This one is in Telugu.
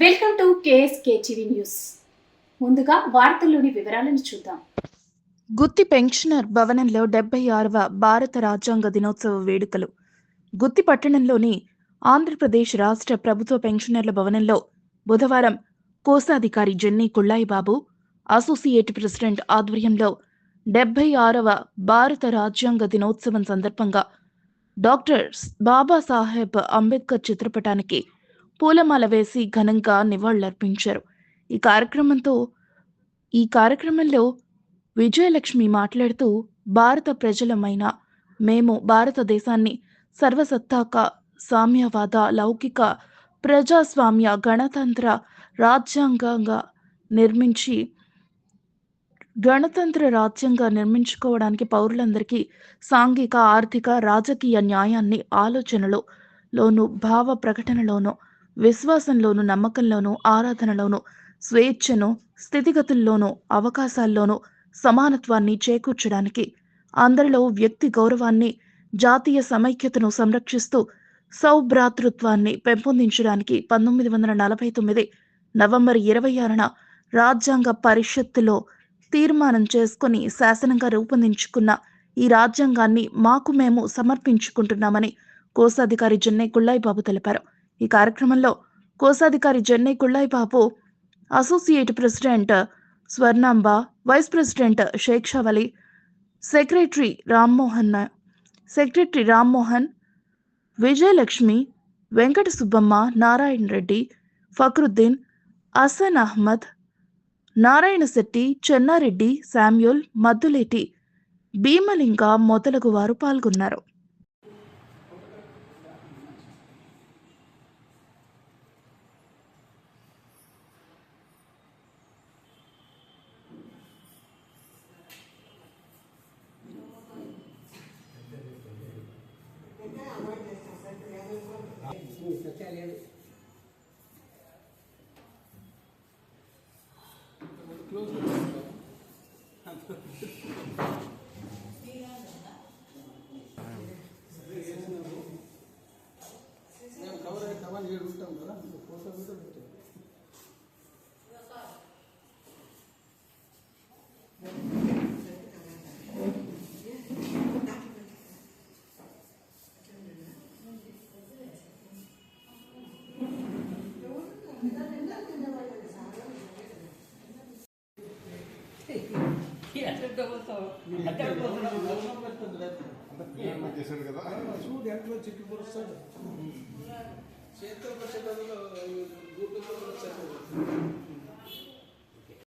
Welcome to KSK TV news. ముందుగా వార్తల్లోని వివరాలను చూద్దాం. గుత్తి పెన్షనర్ భవనంలో డెబ్బై ఆరవ భారత రాజ్యాంగ దినోత్సవ వేడుకలు. గుత్తి పట్టణంలోని ఆంధ్రప్రదేశ్ రాష్ట్ర ప్రభుత్వ పెన్షనర్ల భవనంలో బుధవారం కోశాధికారి jenny Kullayi Babu associate president ఆధ్వర్యంలో డెబ్బై ఆరవ భారత రాజ్యాంగ దినోత్సవం సందర్భంగా డాక్టర్ బాబాసాహెబ్ అంబేద్కర్ చిత్రపటానికి పూలమాల వేసి ఘనంగా నివాళులర్పించారు. ఈ కార్యక్రమంతో ఈ కార్యక్రమంలో విజయలక్ష్మి మాట్లాడుతూ భారత ప్రజలమైన మేము భారతదేశాన్ని సర్వసత్తాక సామ్యవాద లౌకిక ప్రజాస్వామ్య గణతంత్ర రాజ్యాంగంగా నిర్మించి గణతంత్ర రాజ్యంగా నిర్మించుకోవడానికి పౌరులందరికీ సాంఘిక ఆర్థిక రాజకీయ న్యాయాన్ని ఆలోచనలో లోను భావ ప్రకటనలోనూ విశ్వాసంలోను నమ్మకంలోను ఆరాధనలోను స్వేచ్ఛను స్థితిగతుల్లోనూ అవకాశాల్లోనూ సమానత్వాన్ని చేకూర్చడానికి అందరిలో వ్యక్తి గౌరవాన్ని జాతీయ సమైక్యతను సంరక్షిస్తూ సౌభ్రాతృత్వాన్ని పెంపొందించడానికి పంతొమ్మిది వందల నలభై తొమ్మిది నవంబర్ ఇరవై ఆరున రాజ్యాంగ పరిషత్తులో తీర్మానం చేసుకుని శాసనంగా రూపొందించుకున్న ఈ రాజ్యాంగాన్ని మాకు మేము సమర్పించుకుంటున్నామని కోశాధికారి జెన్నై కుళ్ళాయి బాబు తెలిపారు. ఈ కార్యక్రమంలో కోశాధికారి Jennai Kullayi Babu associate president Swarnamba vice president Sheikh Shavali secretary Rammohan secretary Rammohan Vijayalakshmi Venkata Subbamma Narayana Reddy Fakruddin Asan Ahmed Narayana Shetty Chennareddy Samuel Madduleti Bheemalinga మొదలగు వారు పాల్గొన్నారు. కవర్ అయితే కవర్ ఏడు ఉంటాం కదా ఫోటో కూడా పెట్టాం చేశాడు కదా. చూడు ఎంట్లో చెట్టు పొరుస్తాడు